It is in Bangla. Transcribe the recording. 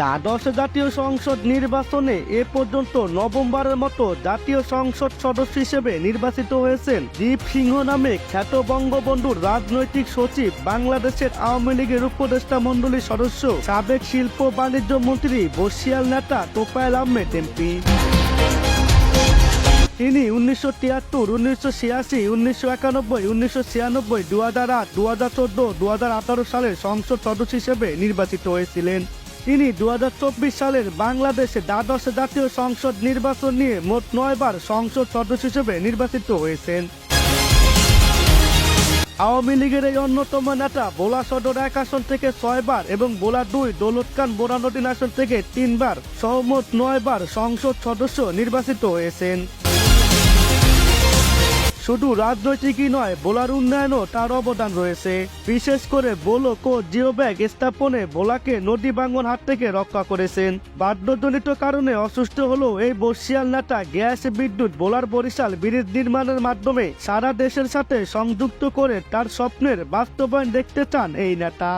দ্বাদশ জাতীয় সংসদ নির্বাচনে এ পর্যন্ত নভেম্বরের মতো জাতীয় সংসদ সদস্য হিসেবে নির্বাচিত হয়েছেন দীপ সিংহ নামে খ্যাত বঙ্গবন্ধুর রাজনৈতিক সচিব, বাংলাদেশের আওয়ামী লীগের উপদেষ্টা মণ্ডলীর সদস্য, সাবেক শিল্প বাণিজ্য মন্ত্রী বসিয়াল নেতা তোফায়েল আহমেদ এমপি তিনি উনিশশো তিয়াত্তর, উনিশশো ছিয়াশি, উনিশশো একানব্বই, উনিশশো ছিয়ানব্বই দু হাজার আট দু হাজার চোদ্দ দু হাজার আঠারো সালের সংসদ সদস্য হিসেবে নির্বাচিত হয়েছিলেন। তিনি দু হাজার চব্বিশ সালের বাংলাদেশে দ্বাদশ জাতীয় সংসদ নির্বাচন নিয়ে মোট নয়বার সংসদ সদস্য হিসেবে নির্বাচিত হয়েছেন। আওয়ামী লীগের এই অন্যতম নেতা বোলা সদর এক আসন থেকে ছয়বার এবং বোলা দুই দৌলত খান বোরানদিন আসন থেকে তিনবার সহমত নয়বার সংসদ সদস্য নির্বাচিত হয়েছেন। শুধু রাজনৈতিকই নয়, বোলার উন্নয়নও তার অবদান রয়েছে। বিশেষ করে বোলো ও জিও ব্যাগ স্থাপনে বোলাকে নদী ভাঙ্গন হাত থেকে রক্ষা করেছেন। বাদ্যজনিত কারণে অসুস্থ হলেও এই বর্ষিয়াল নেতা গ্যাস বিদ্যুৎ বোলার বরিশাল ব্রিজ নির্মাণের মাধ্যমে সারা দেশের সাথে সংযুক্ত করে তার স্বপ্নের বাস্তবায়ন দেখতে চান এই নেতা।